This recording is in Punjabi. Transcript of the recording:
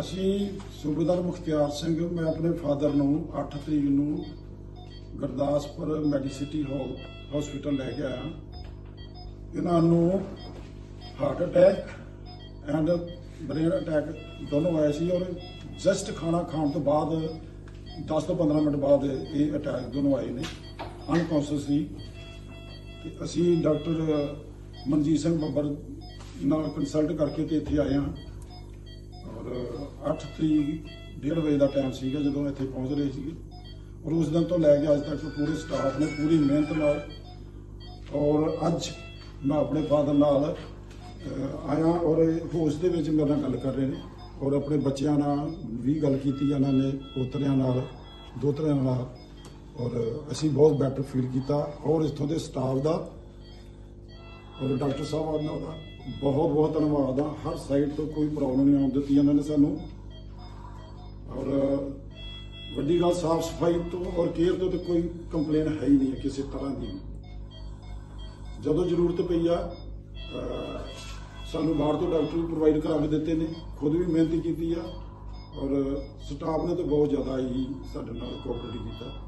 ਅਸੀਂ ਸੂਬੇਦਾਰ ਮੁਖਤਿਆਰ ਸਿੰਘ, ਮੈਂ ਆਪਣੇ ਫਾਦਰ ਨੂੰ 8 ਤਰੀਕ ਨੂੰ ਗੁਰਦਾਸਪੁਰ ਮੈਡੀਸਿਟੀ ਹਸਪੀਟਲ ਲੈ ਕੇ ਆਇਆ। ਇਹਨਾਂ ਨੂੰ heart attack and brain attack ਦੋਨੋਂ ਆਏ ਸੀ ਔਰ ਜਸਟ ਖਾਣਾ ਖਾਣ ਤੋਂ ਬਾਅਦ 10 ਤੋਂ 15 ਮਿੰਟ ਬਾਅਦ ਇਹ ਅਟੈਕ ਦੋਨੋਂ ਆਏ ਨੇ। ਅਨਕੌਂਸ਼ੀਅਸ ਸੀ। ਤੇ ਅਸੀਂ ਡਾਕਟਰ ਮਨਜੀਤ ਸਿੰਘ ਬੱਬਰ ਨਾਲ ਕੰਸਲਟ ਕਰਕੇ ਤੇ ਇੱਥੇ ਆਏ ਹਾਂ। ਔਰ 8 ਤਰੀਕ 1:30 ਵਜੇ ਦਾ ਟਾਈਮ ਸੀਗਾ ਜਦੋਂ ਇੱਥੇ ਪਹੁੰਚ ਰਹੇ ਸੀਗੇ। ਔਰ ਉਸ ਦਿਨ ਤੋਂ ਲੈ ਕੇ ਅੱਜ ਤੱਕ ਪੂਰੇ ਸਟਾਫ ਨੇ ਪੂਰੀ ਮਿਹਨਤ ਨਾਲ ਔਰ ਅੱਜ ਮੈਂ ਆਪਣੇ ਫਾਦਰ ਨਾਲ ਆਇਆ ਔਰ ਹੋਸ਼ ਦੇ ਵਿੱਚ ਮੇਰੇ ਨਾਲ ਗੱਲ ਕਰ ਰਹੇ ਨੇ। ਔਰ ਆਪਣੇ ਬੱਚਿਆਂ ਨਾਲ ਵੀ ਗੱਲ ਕੀਤੀ ਇਹਨਾਂ ਨੇ ਪੋਤਰਿਆਂ ਨਾਲ, ਦੋਤਰਿਆਂ ਨਾਲ। ਔਰ ਅਸੀਂ ਬਹੁਤ ਬੈਟਰ ਫੀਲ ਕੀਤਾ। ਔਰ ਇੱਥੋਂ ਦੇ ਸਟਾਫ ਦਾ ਔਰ ਡਾਕਟਰ ਸਾਹਿਬ ਉਹਨਾਂ ਦਾ ਬਹੁਤ ਬਹੁਤ ਧੰਨਵਾਦ ਆ। ਹਰ ਸਾਈਡ ਤੋਂ ਕੋਈ ਪ੍ਰੋਬਲਮ ਨਹੀਂ ਆਉਣ ਦਿੱਤੀ ਇਹਨਾਂ ਨੇ ਸਾਨੂੰ। ਔਰ ਵੱਡੀ ਗੱਲ ਸਾਫ਼ ਸਫ਼ਾਈ ਤੋਂ ਔਰ ਕੇਅਰ ਤੋਂ ਤਾਂ ਕੋਈ ਕੰਪਲੇਨ ਹੈ ਹੀ ਨਹੀਂ ਹੈ ਕਿਸੇ ਤਰ੍ਹਾਂ ਦੀ। ਜਦੋਂ ਜ਼ਰੂਰਤ ਪਈ ਆ ਸਾਨੂੰ ਬਾਹਰ ਤੋਂ ਡਾਕਟਰ ਵੀ ਪ੍ਰੋਵਾਈਡ ਕਰਾ ਕੇ ਦਿੱਤੇ ਨੇ। ਖੁਦ ਵੀ ਮਿਹਨਤ ਕੀਤੀ ਆ। ਔਰ ਸਟਾਫ ਨੇ ਤਾਂ ਬਹੁਤ ਜ਼ਿਆਦਾ ਹੀ ਸਾਡੇ ਨਾਲ ਕੋਆਪਰੇਟ ਕੀਤਾ।